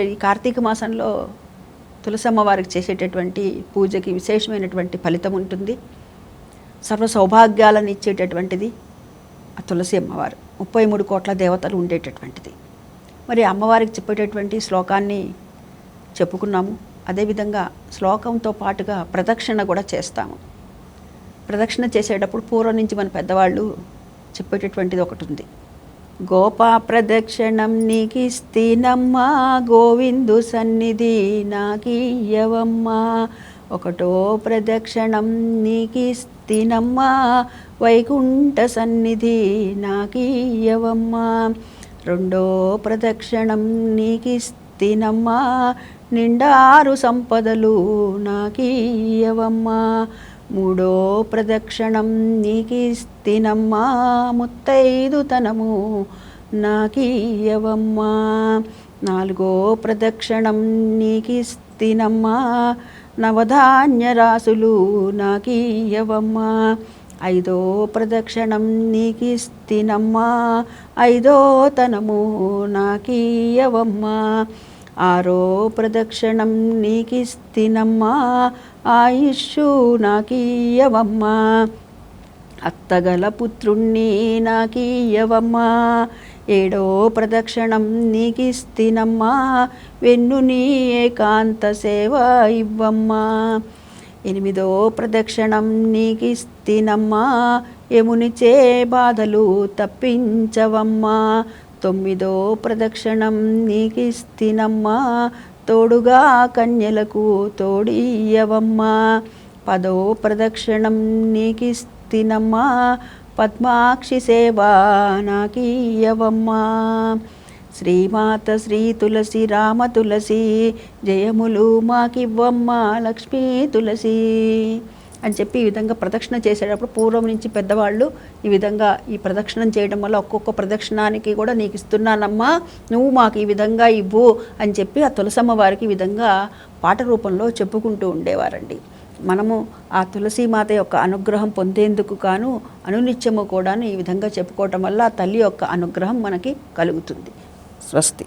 ఈ కార్తీక మాసంలో తులసమ్మ వారికి చేసేటటువంటి పూజకి విశేషమైనటువంటి ఫలితం ఉంటుంది. సర్వ సౌభాగ్యాలను ఇచ్చేటటువంటిది ఆ తులసి అమ్మవారు. ముప్పై మూడు కోట్ల దేవతలు ఉండేటటువంటిది. మరి అమ్మవారికి చెప్పేటటువంటి శ్లోకాన్ని చెప్పుకున్నాము. అదేవిధంగా శ్లోకంతో పాటుగా ప్రదక్షిణ కూడా చేస్తాము. ప్రదక్షిణ చేసేటప్పుడు పూర్వం నుంచి మన పెద్దవాళ్ళు చెప్పేటటువంటిది ఒకటి ఉంది. గోపా ప్రదక్షిణం నీకిస్తీనమ్మా గోవిందు సన్నిధి నాకీయవమ్మా. ఒకటో ప్రదక్షిణం నీకిస్తీనమ్మా వైకుంఠ సన్నిధి నాకీయవమ్మా. రెండో ప్రదక్షిణం నీకిస్తీనమ్మా నిండారు సంపదలు నాకీయవమ్మా. మూడో ప్రదక్షిణం నీకిస్తినమ్మా ముత్తైదుతనము నాకీయవమ్మా. నాలుగో ప్రదక్షిణం నీకిస్తినమ్మా నవధాన్యరాసులు నాకీయవమ్మా. ఐదో ప్రదక్షిణం నీకిస్తినమ్మా ఐదో తనము నాకీయవమ్మా. ఆరో ప్రదక్షిణం నీకిస్తినమ్మా ఆయుష్షు నాకీయవమ్మా. అత్తగల పుత్రుణ్ణి నాకీయవమ్మా. ఏడో ప్రదక్షిణం నీకిస్తినమ్మా వెన్ను నీ ఏకాంత సేవ ఇవ్వమ్మా. ఎనిమిదో ప్రదక్షిణం నీకిస్తినమ్మా యమునిచే బాధలు తప్పించవమ్మా. తొమ్మిదో ప్రదక్షిణం నీకిస్తినమ్మా. తోడుగా కన్యలకు తోడియవమ్మా పదో ప్రదక్షిణం నీకిస్తినమ్మా. పద్మాక్షి సేవా నాకీయవమ్మా శ్రీమాత శ్రీ తులసి రామ తులసి జయములు మాకివ్వమ్మా లక్ష్మీ తులసి. అని చెప్పి ఈ విధంగా ప్రదక్షిణ చేసేటప్పుడు పూర్వం నుంచి పెద్దవాళ్ళు ఈ విధంగా ఈ ప్రదక్షిణం చేయడం వల్ల ఒక్కొక్క ప్రదక్షిణానికి కూడా నీకు ఇస్తున్నానమ్మా నువ్వు మాకు ఈ విధంగా ఇవ్వు అని చెప్పి ఆ తులసమ్మ వారికి ఈ విధంగా పాట రూపంలో చెప్పుకుంటూ ఉండేవారండి. మనము ఆ తులసీమాత యొక్క అనుగ్రహం పొందేందుకు కాను అనునిత్యము కూడాను ఈ విధంగా చెప్పుకోవటం వల్ల ఆ తల్లి యొక్క అనుగ్రహం మనకి కలుగుతుంది. స్వస్తి.